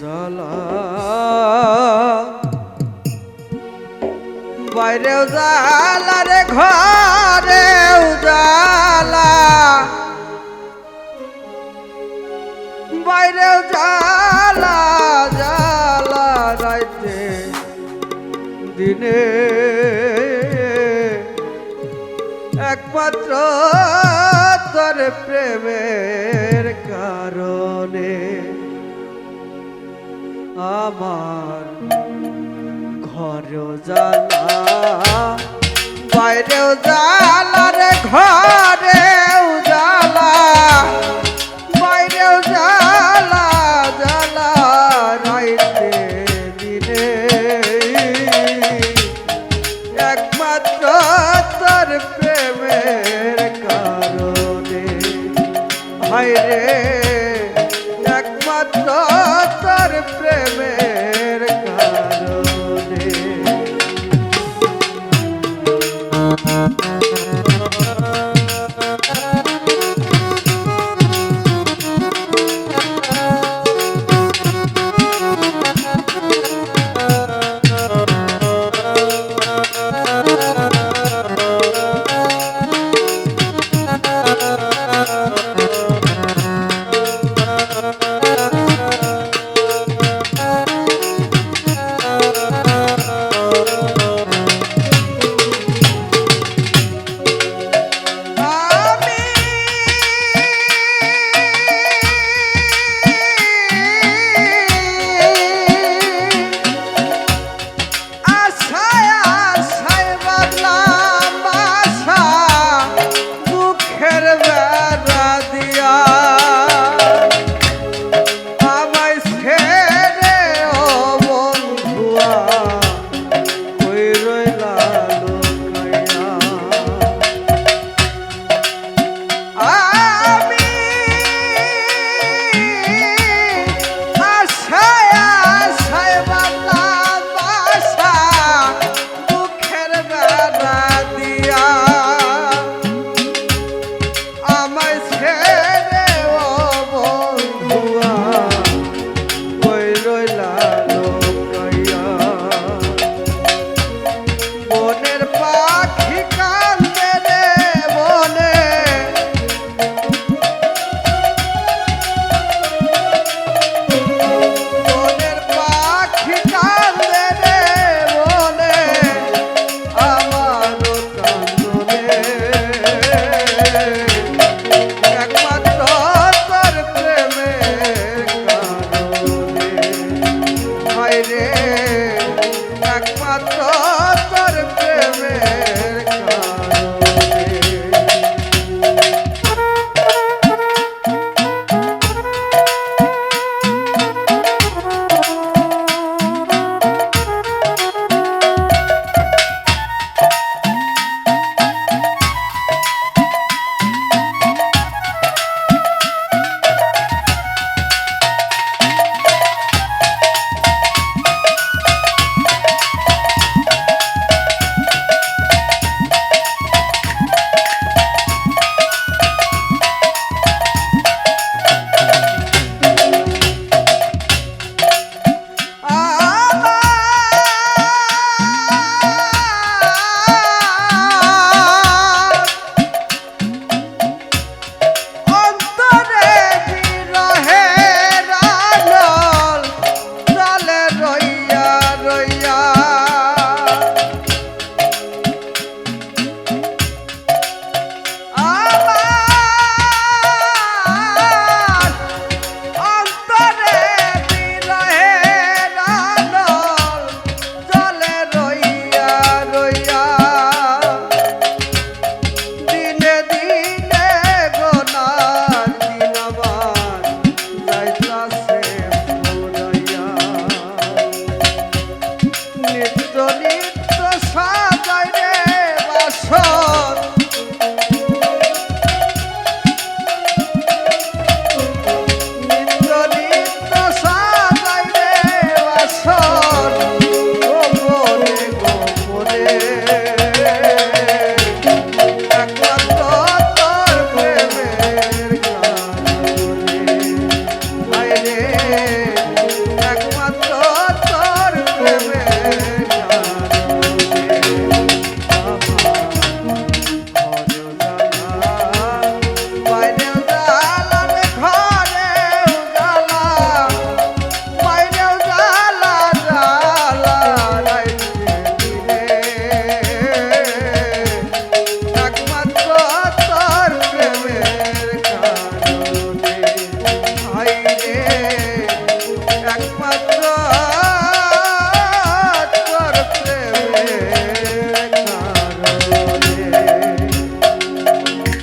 জ্বালা। বাইরেও জ্বালা রে, ঘরেও জ্বালা। বাইরেও জ্বালা জ্বালা রাইতে, দিনে একমাত্র তোর প্রেমের কারণে। আমার ঘরেও জ্বালা বাইরেও জ্বালা রে ঘরেও